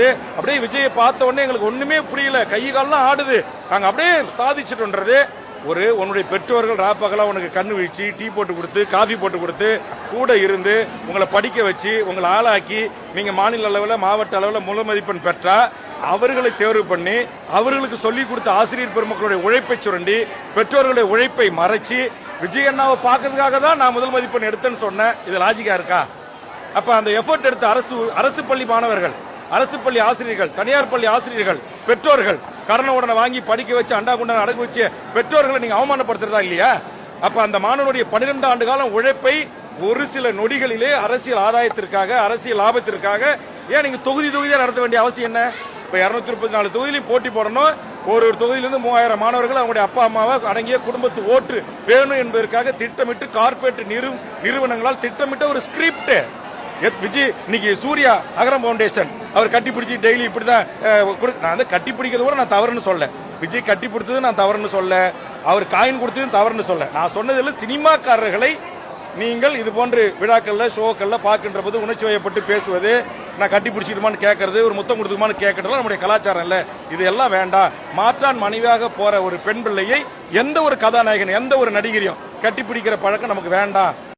அப்படியே விஜயை பார்த்த உடனே எங்களுக்கு ஒண்ணுமே புரியல. கை கால்லாம் ஆடுது. நாங்க அப்படியே சாதிச்சிட்டோன்றது. ஒரு உன்னுடைய பெற்றோர்கள் ராப்பகலாம் உனக்கு கண்ணு வீழ்ச்சி டீ போட்டு கொடுத்து காஃபி போட்டு கொடுத்து கூட இருந்து உங்களை படிக்க வச்சு உங்களை ஆளாக்கி நீங்க மாநில அளவில் மாவட்ட அளவில் முதல் மதிப்பெண் பெற்றா அவர்களை தேர்வு பண்ணி அவர்களுக்கு சொல்லிக் கொடுத்த ஆசிரியர் பெருமக்களுடைய உழைப்பை சுரண்டி பெற்றோர்களுடைய உழைப்பை மறைச்சி விஜய் அண்ணாவை பார்க்கறதுக்காக தான் நான் முதல் மதிப்பெண் எடுத்தேன்னு சொன்னேன். இது லாஜிக்கா இருக்கா? அப்ப அந்த எஃபர்ட் எடுத்த அரசு அரசு பள்ளி மாணவர்கள் அரசு பள்ளி ஆசிரியர்கள் தனியார் பள்ளி ஆசிரியர்கள் பெற்றோர்கள் கரண உடனே வாங்கி படிக்க வச்சு அண்டா குண்டா அடகு வச்சு பெற்றோர்களை நீங்க அவமானப்படுத்துறதா இல்லையா? அப்ப அந்த மாணவனுடைய பன்னிரெண்டு ஆண்டு காலம் உழைப்பை ஒரு சில நொடிகளிலே அரசியல் ஆதாயத்திற்காக அரசியல் லாபத்திற்காக ஏன் நீங்க தொகுதி தொகுதியாக நடத்த வேண்டிய அவசியம் என்ன? இப்ப இருநூத்தி முப்பத்தி நாலு தொகுதியிலையும் போட்டி போடணும். ஒரு ஒரு தொகுதியிலிருந்து மூவாயிரம் மாணவர்கள் அவங்களுடைய அப்பா அம்மாவை அடங்கிய குடும்பத்து ஓட்டு வேணும் என்பதற்காக திட்டமிட்டு கார்பரேட் நிறு நிறுவனங்களால் திட்டமிட்ட ஒரு ஸ்கிரிப்ட் விஜய் இன்னைக்கு சூர்யா அகரம் ஃபவுண்டேஷன் அவர் கட்டி பிடிச்சி டெய்லி இப்படி தான் நான் வந்து கட்டி பிடிக்கிறது கூட நான் தவறுன்னு சொல்ல விஜய் கட்டி பிடிச்சது நான் தவறுன்னு சொல்ல அவர் காயின் கொடுத்ததும் தவறுன்னு சொல்ல நான் சொன்னதில் சினிமாக்காரர்களை நீங்கள் இது போன்று விழாக்கள்ல ஷோக்கள்ல பார்க்கின்ற போது உணர்ச்சி வயப்பட்டு பேசுவது நான் கட்டி பிடிச்சிடுமான்னு கேட்கறது ஒரு முத்தம் கொடுத்துக்குமான்னு கேட்கறதுலாம் நம்முடைய கலாச்சாரம் இல்லை. இது எல்லாம் வேண்டாம். மாற்றான் மனைவியாக போற ஒரு பெண் பிள்ளையை எந்த ஒரு கதாநாயகன் எந்த ஒரு நடிகரையும் கட்டி பிடிக்கிற பழக்கம் நமக்கு வேண்டாம்.